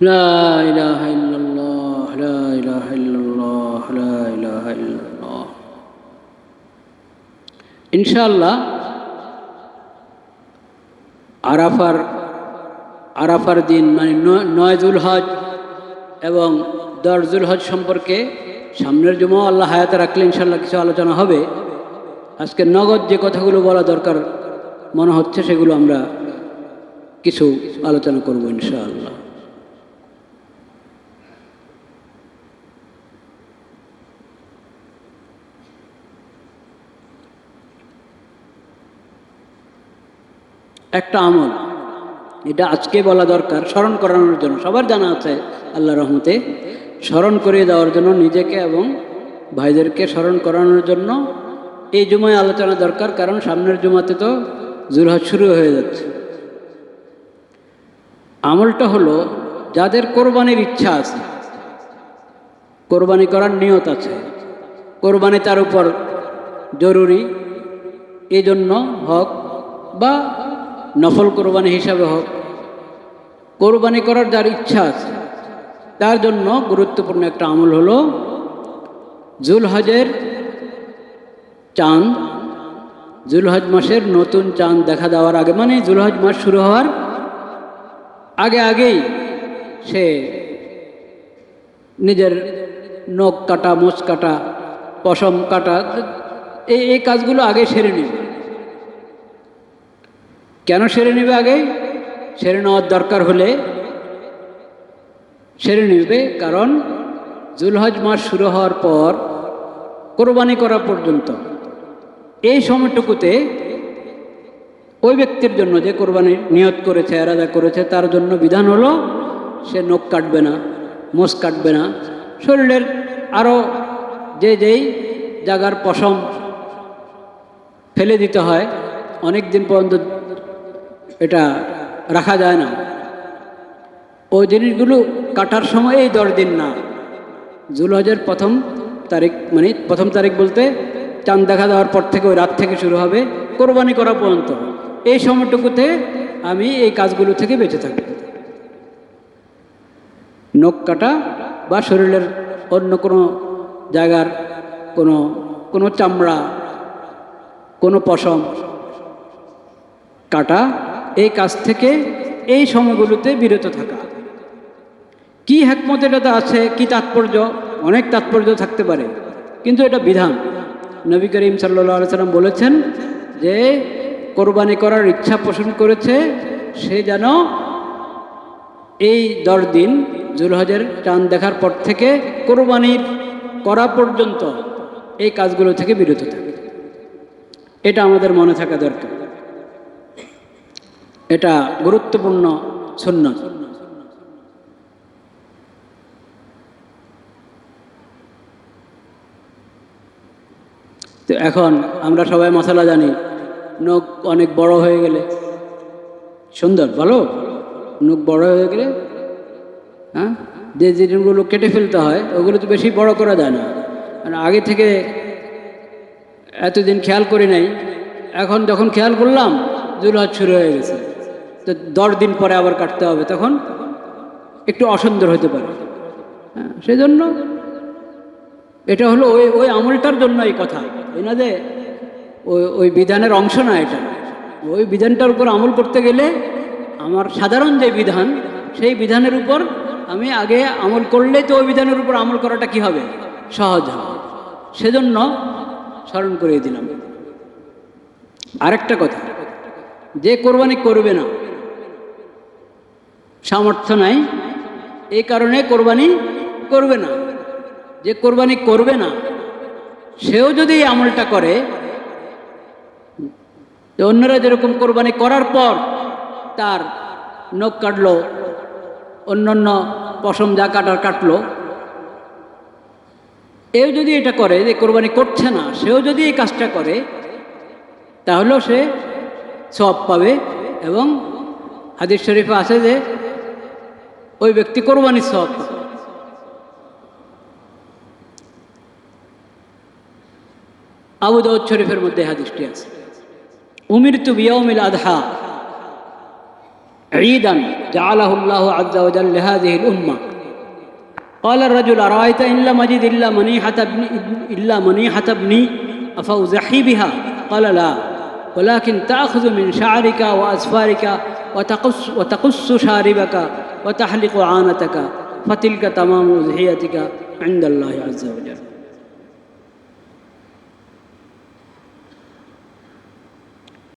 لا إله إلا الله لا إله إلا الله لا إله إلا الله ইনশাআল্লাহ আরাফার আরাফার দিন মানে ন- নয় জুল হজ এবং দশ জুল হজ সম্পর্কে সামনের জমা আল্লাহ হায়াতে রাখলে ইনশাল্লাহ কিছু আলোচনা হবে আজকে নগদ যে কথাগুলো বলা দরকার মনে হচ্ছে সেগুলো আমরা কিছু আলোচনা করব ইনশাআল্লাহ একটা আমল। এটা আজকে বলা দরকার, স্মরণ করানোর জন্য। সবার জানা আছে আল্লাহ রহমতে। স্মরণ করিয়ে দেওয়ার জন্য নিজেকে এবং ভাইদেরকে স্মরণ করানোর জন্য এই জুমায় আলোচনা দরকার, কারণ সামনের জুমাতে তো জুলহজ শুরু হয়ে যাচ্ছে। আমলটা হলো, যাদের কোরবানির ইচ্ছা আছে, কোরবানি করার নিয়ত আছে, কোরবানি তার উপর জরুরি এই জন্য হোক বা নফল কোরবানি হিসাবে হোক, কোরবানি করার যার ইচ্ছা আছে, তার জন্য গুরুত্বপূর্ণ একটা আমল হলো জুলহজের চাঁদ। জুলহজ মাসের নতুন চাঁদ দেখা দেওয়ার আগে মানে জুলহজ মাস শুরু হওয়ার আগে আগেই সে নিজের নখ কাটা মোচ কাটা, পশম কাটা, এই এই কাজগুলো আগে সেরে নেবে। কেন সেরে নেবে আগে? সেরে নেওয়ার দরকার হলে সেরে নেবে কারণ জুলহজ মাস শুরু হওয়ার পর, কোরবানি করা পর্যন্ত এই সময়টুকুতে ওই ব্যক্তির জন্য যে কোরবানির নিয়ত করেছে, এরাদা করেছে, তার জন্য বিধান হলো সে নখ কাটবে না, মোষ কাটবে না। শরীরের আরও যে যেই জায়গার পশম ফেলে দিতে হয়, অনেক দিন পর্যন্ত এটা রাখা যায় না। ওই জিনিসগুলো কাটার সময় এই দশ দিন না। জুলহজের প্রথম তারিখ মানে প্রথম তারিখ বলতে চাঁদ দেখা দেওয়ার পর থেকে, ওই রাত থেকে শুরু হবে কোরবানি করা পর্যন্ত। এই সময়টুকুতে আমি এই কাজগুলো থেকে বেঁচে থাকি নখ কাটা বা শরীরের অন্য কোনো জায়গার কোনো কোনো চামড়া, কোনো পশম কাটা কাজ থেকে এই সময়গুলোতে বিরত থাকা। কি হ্যাকমত এটাতে আছে, কি তাৎপর্য? অনেক তাৎপর্য থাকতে পারে, কিন্তু এটা বিধান। নবী করিম সাল্লা সাল্লাম বলেছেন যে, কোরবানি করার ইচ্ছা পোষণ করেছে, সে যেন এই দশ দিন জুলহজের চাঁদ দেখার পর থেকে কোরবানির করা পর্যন্ত এই কাজগুলো থেকে বিরত থাকে। এটা আমাদের মনে থাকা দরকার। এটা গুরুত্বপূর্ণ সুন্নত। তো এখন আমরা সবাই মশলা জানি, নখ অনেক বড় হয়ে গেলে সুন্দর, বলো? নখ বড় হয়ে গেলে হ্যাঁ? যে জিনিসগুলো কেটে ফেলতে হয়, ওগুলো তো বেশি বড় করা যায় না। মানে আগে থেকে এতদিন খেয়াল করি নাই, এখন যখন খেয়াল করলাম জুলহাজ শুরু হয়ে গেছে। তো দশ দিন পরে আবার কাটতে হবে, তখন একটু অসুন্দর হতে পারে। হ্যাঁ সেই জন্য এটা হলো ওই ওই আমলটার জন্য এই কথা। এই না যে ওই ওই বিধানের অংশ না এটা। ওই বিধানটার উপর আমল করতে গেলে আমার সাধারণ যে বিধান, সেই বিধানের উপর আমি আগে আমল করলেই তো ওই বিধানের উপর আমল করাটা কি হবে? সহজ হবে। সেজন্য স্মরণ করিয়ে দিলাম। আরেকটা কথা, যে কোরবানি করবে না সামর্থ্য নাই এই কারণে কোরবানি করবে না। যে কোরবানি করবে না, সেও যদি এই আমলটা করে অন্যরা যেরকম কোরবানি করার পর তার নখ কাটলো, অন্যান্য পশম যা কাটার কাটলো, এও যদি এটা করে যে কোরবানি করছে না, সেও যদি এই কাজটা করে, তাহলেও সে সব পাবে এবং হাদিস শরীফে আছে যে ওই ব্যক্তি কোরবানির সব পাবে আবু দাউদ শরীফের মধ্যে হাদিসটি আছে উমির তু বিয়মিল আধহা عيدا جعله الله عز وجل لهذه الأمة قال الرجل أرأيت إن لم أجد إلا منيحة ابني إلا منيحة ابني أفأزحي بها قال لا ولكن تأخذ من شعرك وأزفارك وتقص, وتقص شاربك وتحلق عانتك فتلك تمام أضحيتك عند الله عز وجل.